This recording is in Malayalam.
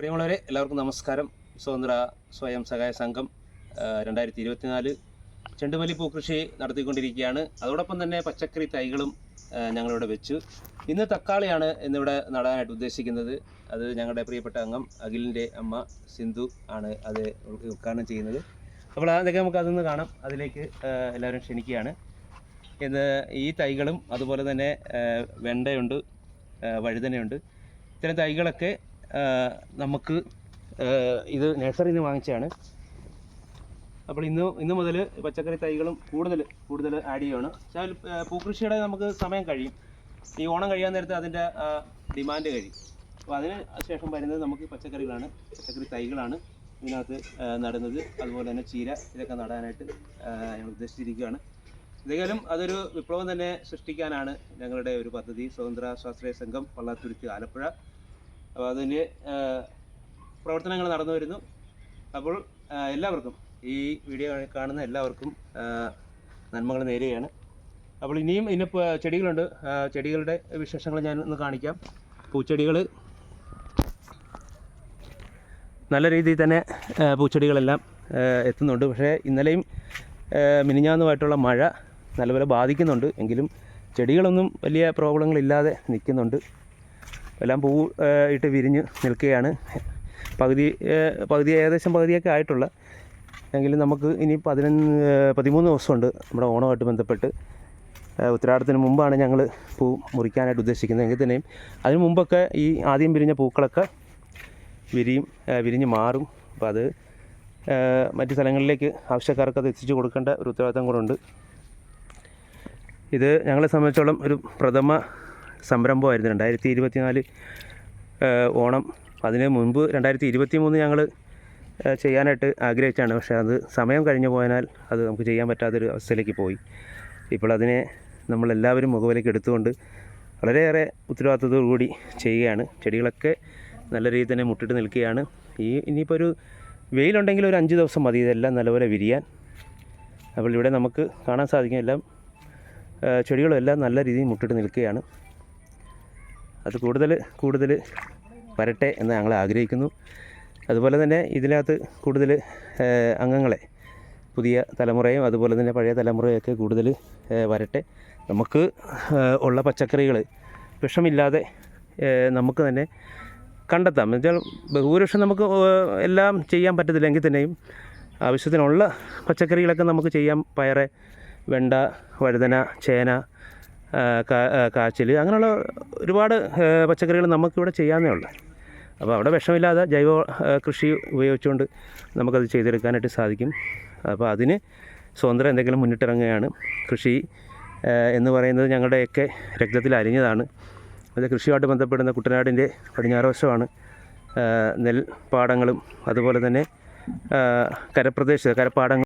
പ്രിയമുള്ളവരെ എല്ലാവർക്കും നമസ്കാരം. സ്വതന്ത്ര സ്വയം സഹായ സംഘം രണ്ടായിരത്തി ഇരുപത്തിനാല് ചെണ്ടുമല്ലി പൂക്കൃഷി നടത്തിക്കൊണ്ടിരിക്കുകയാണ്. അതോടൊപ്പം തന്നെ പച്ചക്കറി തൈകളും ഞങ്ങളിവിടെ വെച്ചു. ഇന്ന് തക്കാളിയാണ് ഇന്നിവിടെ നടാനായിട്ട് ഉദ്ദേശിക്കുന്നത്. അത് ഞങ്ങളുടെ പ്രിയപ്പെട്ട അംഗം അഖിലിന്റെ അമ്മ സിന്ധു ആണ് അത് ഉദ് ഉദ്ഘാടനം ചെയ്യുന്നത്. അപ്പോൾ അതൊക്കെ നമുക്ക് അതൊന്ന് കാണാം. അതിലേക്ക് എല്ലാവരും ക്ഷണിക്കുകയാണ്. ഇന്ന് ഈ തൈകളും അതുപോലെ തന്നെ വെണ്ടയുണ്ട് വഴുതനയുണ്ട്. ഇത്തരം തൈകളൊക്കെ നമുക്ക് ഇത് നഴ്സറിയിൽ നിന്ന് വാങ്ങിച്ചതാണ്. അപ്പോൾ ഇന്ന് ഇന്ന് മുതൽ പച്ചക്കറി തൈകളും കൂടുതൽ കൂടുതൽ ആഡ് ചെയ്യുകയാണ് പക്ഷേ പൂക്കൃഷിയുടെ നമുക്ക് സമയം കഴിയും. ഈ ഓണം കഴിയാൻ നേരത്ത് അതിന്റെ ഡിമാൻഡ് കഴിയും. അപ്പോൾ അതിന് ശേഷം വരുന്നത് നമുക്ക് പച്ചക്കറികളാണ്. പച്ചക്കറി തൈകളാണ് ഇതിനകത്ത് നടുന്നത്. അതുപോലെ തന്നെ ചീര ഇതൊക്കെ നടാനായിട്ട് ഞങ്ങൾ ഉദ്ദേശിച്ചിരിക്കുകയാണ്. എന്തായാലും അതൊരു വിപ്ലവം തന്നെ സൃഷ്ടിക്കാനാണ് ഞങ്ങളുടെ ഒരു പദ്ധതി. സ്വതന്ത്ര സ്വാശ്രയ സംഘം പള്ളാത്തുരുത്തി ആലപ്പുഴ. അപ്പോൾ അതിന്റെ പ്രവർത്തനങ്ങൾ നടന്നു വരുന്നു. അപ്പോൾ എല്ലാവർക്കും ഈ വീഡിയോ കാണുന്ന എല്ലാവർക്കും നന്മകൾ നേരുകയാണ്. അപ്പോൾ ഇനിയും ഇനി ചെടികളുണ്ട്. ചെടികളുടെ വിശേഷങ്ങൾ ഞാൻ ഒന്ന് കാണിക്കാം. പൂച്ചെടികൾ നല്ല രീതിയിൽ തന്നെ പൂച്ചെടികളെല്ലാം എത്തുന്നുണ്ട്. പക്ഷേ ഇന്നലെയും മിനിഞ്ഞാന്നുമായിട്ടുള്ള മഴ നല്ലപോലെ ബാധിക്കുന്നുണ്ട്. എങ്കിലും ചെടികളൊന്നും വലിയ പ്രോബ്ലങ്ങളില്ലാതെ നിൽക്കുന്നുണ്ട്. എല്ലാം പൂ ഇട്ട് വിരിഞ്ഞ് നിൽക്കുകയാണ്. പകുതി പകുതി ഏകദേശം പകുതിയൊക്കെ ആയിട്ടുള്ള. എങ്കിലും നമുക്ക് ഇനി പതിനൊന്ന് പതിമൂന്ന് ദിവസമുണ്ട് നമ്മുടെ ഓണമായിട്ട് ബന്ധപ്പെട്ട്. ഉത്തരാടത്തിന് മുമ്പാണ് ഞങ്ങൾ പൂ മുറിക്കാനായിട്ട് ഉദ്ദേശിക്കുന്നത്. എങ്കിൽ തന്നെയും അതിന് മുമ്പൊക്കെ ഈ ആദ്യം വിരിഞ്ഞ പൂക്കളൊക്കെ വിരിയും വിരിഞ്ഞ് മാറും. അപ്പോൾ അത് മറ്റ് സ്ഥലങ്ങളിലേക്ക് ആവശ്യക്കാർക്ക് അത് എത്തിച്ചു കൊടുക്കേണ്ട ഒരു ഉത്തരവാദിത്തം കൂടെ ഉണ്ട്. ഇത് ഞങ്ങളെ സംബന്ധിച്ചോളം ഒരു പ്രഥമ സംരംഭമായിരുന്നു രണ്ടായിരത്തി ഇരുപത്തിനാല് ഓണം. അതിന് മുൻപ് രണ്ടായിരത്തി ഇരുപത്തി മൂന്ന് ഞങ്ങൾ ചെയ്യാനായിട്ട് ആഗ്രഹിച്ചാണ് പക്ഷേ അത് സമയം കഴിഞ്ഞു പോയതിനാൽ അത് നമുക്ക് ചെയ്യാൻ പറ്റാത്തൊരു അവസ്ഥയിലേക്ക് പോയി. ഇപ്പോൾ അതിനെ നമ്മളെല്ലാവരും മുഖവിലേക്ക് എടുത്തുകൊണ്ട് വളരെയേറെ കൂടി ചെയ്യുകയാണ്. ചെടികളൊക്കെ നല്ല രീതിയിൽ തന്നെ മുട്ടിട്ട് നിൽക്കുകയാണ്. ഈ ഇനിയിപ്പോൾ ഒരു വെയിലുണ്ടെങ്കിൽ ഒരു അഞ്ച് ദിവസം മതി. ഇതെല്ലാം നല്ലപോലെ വിരിയാൻ. അപ്പോൾ ഇവിടെ നമുക്ക് കാണാൻ സാധിക്കും എല്ലാം ചെടികളെല്ലാം നല്ല രീതിയിൽ മുട്ടിട്ട് നിൽക്കുകയാണ്. അത് കൂടുതൽ കൂടുതൽ വരട്ടെ എന്ന് ഞങ്ങൾ ആഗ്രഹിക്കുന്നു. അതുപോലെ തന്നെ ഇതിനകത്ത് കൂടുതൽ അംഗങ്ങളെ പുതിയ തലമുറയും അതുപോലെ തന്നെ പഴയ തലമുറയൊക്കെ കൂടുതൽ വരട്ടെ. നമുക്ക് ഉള്ള പച്ചക്കറികൾ വിഷമില്ലാതെ നമുക്ക് തന്നെ കണ്ടെത്താം. എന്നുവെച്ചാൽ ബഹുഭൂരിപക്ഷം നമുക്ക് എല്ലാം ചെയ്യാൻ പറ്റത്തില്ലെങ്കിൽ തന്നെയും ആവശ്യത്തിനുള്ള പച്ചക്കറികളൊക്കെ നമുക്ക് ചെയ്യാം പയറ് വെണ്ട വഴുതന ചേന കാച്ചിൽ അങ്ങനെയുള്ള ഒരുപാട് പച്ചക്കറികൾ നമുക്കിവിടെ ചെയ്യാവുന്നേ ഉള്ളൂ. അപ്പോൾ അവിടെ വിഷമില്ലാതെ ജൈവ കൃഷി ഉപയോഗിച്ചുകൊണ്ട് നമുക്കത് ചെയ്തെടുക്കാനായിട്ട് സാധിക്കും. അപ്പോൾ അതിന് സ്വതന്ത്രം എന്തെങ്കിലും മുന്നിട്ടിറങ്ങുകയാണ്. കൃഷി എന്ന് പറയുന്നത് ഞങ്ങളുടെയൊക്കെ രക്തത്തിൽ അലിഞ്ഞതാണ്. അത് കൃഷിയുമായിട്ട് ബന്ധപ്പെടുന്ന കുട്ടനാടിന്റെ പടിഞ്ഞാറ് വശമാണ് നെൽപ്പാടങ്ങളും അതുപോലെ തന്നെ കരപ്രദേശ കരപ്പാടങ്ങൾ